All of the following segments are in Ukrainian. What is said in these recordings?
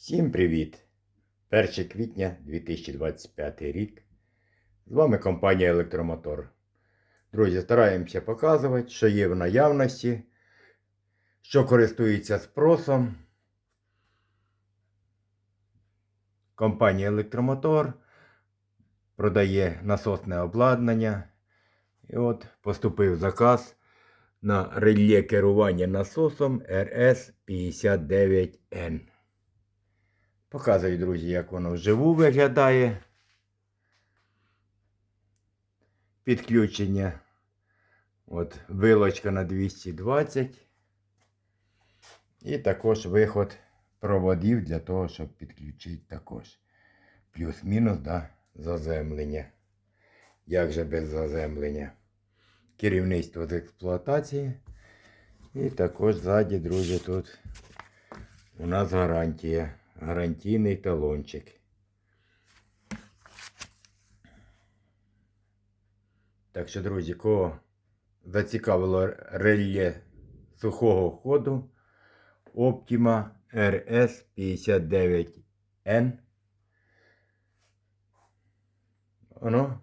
Всім привіт! 1 квітня 2025 рік. З вами компанія Електромотор. Друзі, стараємося показувати, що є в наявності, що користується спросом. Компанія Електромотор продає насосне обладнання. І от поступив заказ на реле керування насосом RS59N. Показую, друзі, як воно вживу виглядає. Підключення. От вилочка на 220. І також виход проводів для того, щоб підключити також. Плюс-мінус да, заземлення. Як же без заземлення? Керівництво з експлуатації. І також ззаді, друзі, тут у нас гарантія. Гарантійний талончик. Так що, друзі, кого зацікавило реле сухого ходу Optima RS59N. Воно,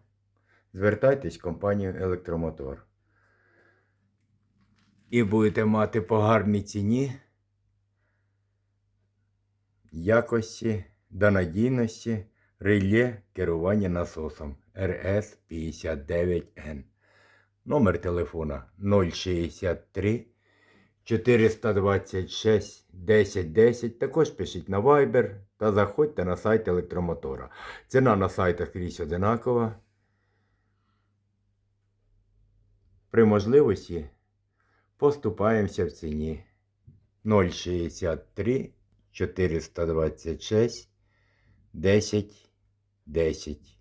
звертайтесь в компанію Електромотор. І будете мати по гарній ціні якості та надійності реле керування насосом RS59N. Номер телефона 063 426 1010. Також пишіть на Viber та заходьте на сайт електромотора. Ціна на сайтах скрізь одинакова. При можливості поступаємося в ціні 063 426 10 10.